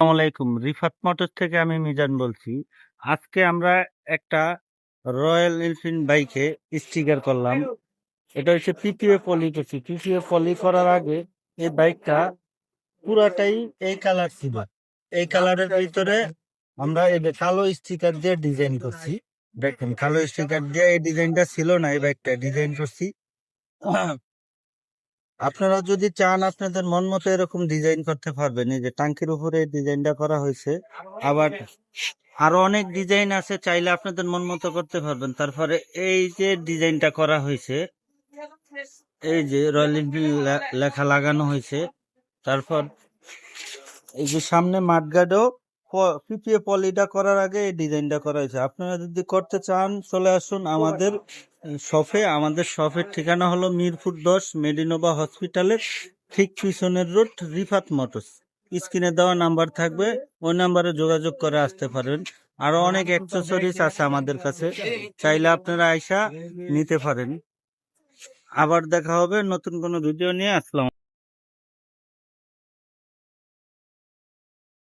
আলাইকুম। রিফাত মোটর থেকে আমি মিজান বলছি। আজকে আমরা একটা রয়্যাল এনফিল্ড বাইকে স্টিকার করলাম। এটা হচ্ছে পিপিএ পলি করছি। পিপিএ পলি করার আগে এই বাইকটা পুরাটাই এই কালার ছিল। এই কালারের ভিতরে আমরা এই কালো স্টিকার দিয়ে ডিজাইন করছি। দেখেন, কালো স্টিকার দিয়ে এই ডিজাইনটা ছিল না এই বাইকটা ডিজাইন করছি। আপনারা যদি চান আপনাদের মন মতো এরকম ডিজাইন করতে পারবেন, এই যে টাঙ্কির উপরে ডিজাইনটা করা হয়েছে, আবার আরও অনেক ডিজাইন আছে, চাইলে আপনাদের মন মতো করতে পারবেন। তারপরে এই যে ডিজাইনটা করা হয়েছে, এই যে রয়্যাল এনফিল্ড লেখা লাগানো হয়েছে, তারপর এই যে সামনে মাঠগার্ডও পিপিএ পলিটা করার আগে এই ডিজাইনটা করা হয়েছে। আপনারা যদি করতে চান, চলে আসুন আমাদের শপে আমাদের শপের ঠিকানা হলো মিরপুর দশ মেডিনোভা হসপিটালের ঠিক পিছনের রোড রিফাত মোটরস। স্ক্রিনে দেওয়া নাম্বার থাকবে, ওই নাম্বারে যোগাযোগ করে আসতে পারেন। আরও অনেক অ্যাক্সেসরিজ আছে আমাদের কাছে, চাইলে আপনারা আইসা নিতে পারেন। আবার দেখা হবে নতুন কোনো ভিডিও নিয়ে। আসলাম